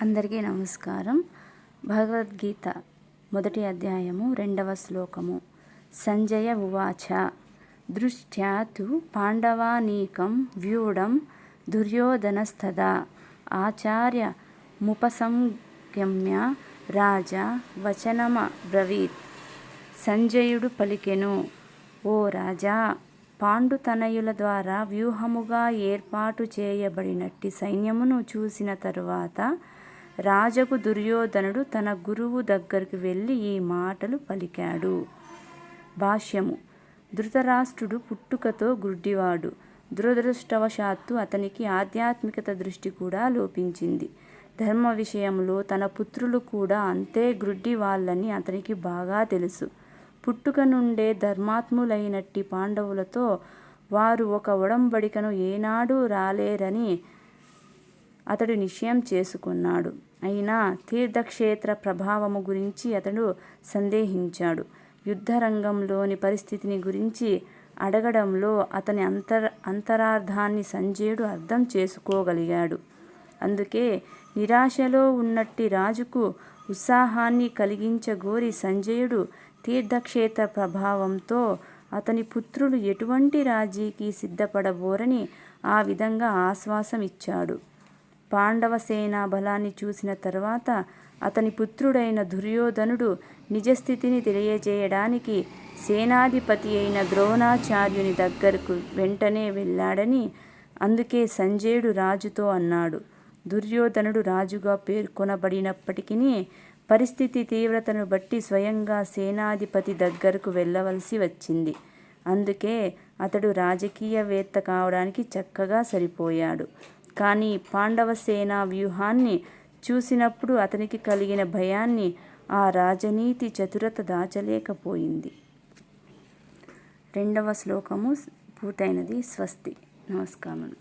అందరికీ నమస్కారం. భగవద్గీత మొదటి అధ్యాయము రెండవ శ్లోకము. సంజయ ఉవాచ. దృష్ట్యా తు పాండవానీకం వ్యూఢం దుర్యోధనస్తదా. ఆచార్య ముపసంగమ్య రాజా వచనమ బ్రవీత్ సంజయుడు పలికెను ఓ రాజా పాండుతనయుల ద్వారా వ్యూహముగా ఏర్పాటు చేయబడినట్టి సైన్యమును చూసిన తరువాత రాజకు దుర్యోధనుడు తన గురువు దగ్గరికి వెళ్ళి ఈ మాటలు పలికాడు. భాష్యము. ధృతరాష్ట్రుడు పుట్టుకతో గుడ్డివాడు. దురదృష్టవశాత్తు అతనికి ఆధ్యాత్మికత దృష్టి కూడా లోపించింది. ధర్మ విషయంలో తన పుత్రులు కూడా అంతే గ్రుడ్డి వాళ్ళని అతనికి బాగా తెలుసు. పుట్టుక నుండే ధర్మాత్ములైనట్టి పాండవులతో వారు ఒక ఒడంబడికను ఏనాడూ రాలేరని అతడు నిశ్చయం చేసుకున్నాడు. అయినా తీర్థక్షేత్ర ప్రభావము గురించి అతడు సందేహించాడు. యుద్ధరంగంలోని పరిస్థితిని గురించి అడగడంలో అతని అంతర్ అంతరార్థాన్ని సంజయుడు అర్థం చేసుకోగలిగాడు. అందుకే నిరాశలో ఉన్నట్టి రాజుకు ఉత్సాహాన్ని కలిగించగోరి సంజయుడు తీర్థక్షేత్ర ప్రభావంతో అతని పుత్రులు ఎటువంటి రాజీకి సిద్ధపడబోరని ఆ విధంగా ఆశ్వాసం ఇచ్చాడు పాండవ సేనా బలాన్ని చూసిన తర్వాత అతని పుత్రుడైన దుర్యోధనుడు నిజస్థితిని తెలియజేయడానికి సేనాధిపతి అయిన ద్రోణాచార్యుని దగ్గరకు వెంటనే వెళ్ళాడని అందుకే సంజయుడు రాజుతో అన్నాడు. దుర్యోధనుడు రాజుగా పేర్కొనబడినప్పటికీ పరిస్థితి తీవ్రతను బట్టి స్వయంగా సేనాధిపతి దగ్గరకు వెళ్ళవలసి వచ్చింది. అందుకే అతడు రాజకీయవేత్త కావడానికి చక్కగా సరిపోయాడు. కానీ పాండవ సేనా వ్యూహాన్ని చూసినప్పుడు అతనికి కలిగిన భయాన్ని ఆ రాజనీతి చతురత దాచలేకపోయింది. రెండవ శ్లోకము పూర్తయినది స్వస్తి. నమస్కారం